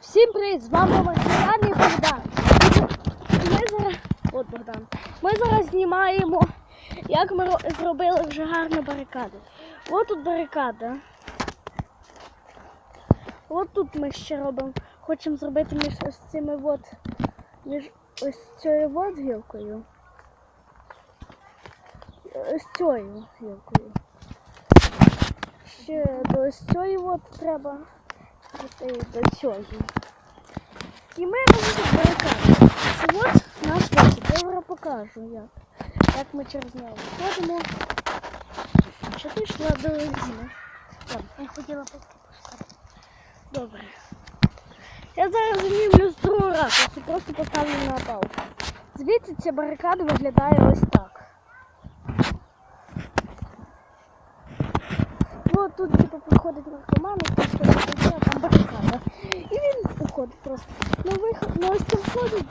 Всім привіт! З вами Маркіян і Богдан. Ми зараз... От Богдан. Ми зараз знімаємо, як ми зробили вже гарну барикаду. От тут барикада. От тут ми ще робимо. Хочемо зробити між ось цими от, між ось цією от гілкою. Ось цією гілкою. Ще до ось цієї от треба. От і до цієї. І ми робимо барикаду. Це от наш вихід. Я зараз покажу, як. Як ми через нього виходимо. Що ти йшла до резини? Так, я хотіла пускати. Добре. Я зараз знімлю з другого разу, це просто поставлю на паузу. Звідси ця барикада виглядає ось так. Ну, тут типу приходить наркоман, і просто він уходить просто. На виход, на ось це входить.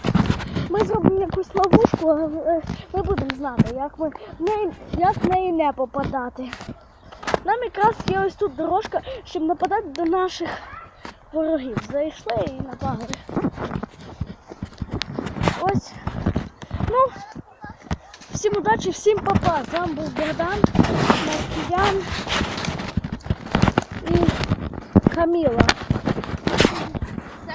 Ми зробимо якусь ловушку, але ми будемо знати, як ми в неї, як в неї не попадати. Нам якраз є ось тут дорожка, щоб нападати до наших ворогів. Зайшли і напали. Ось. Ну, всім удачі, всім папа. З вами був Богдан, Маркіян і Каміла.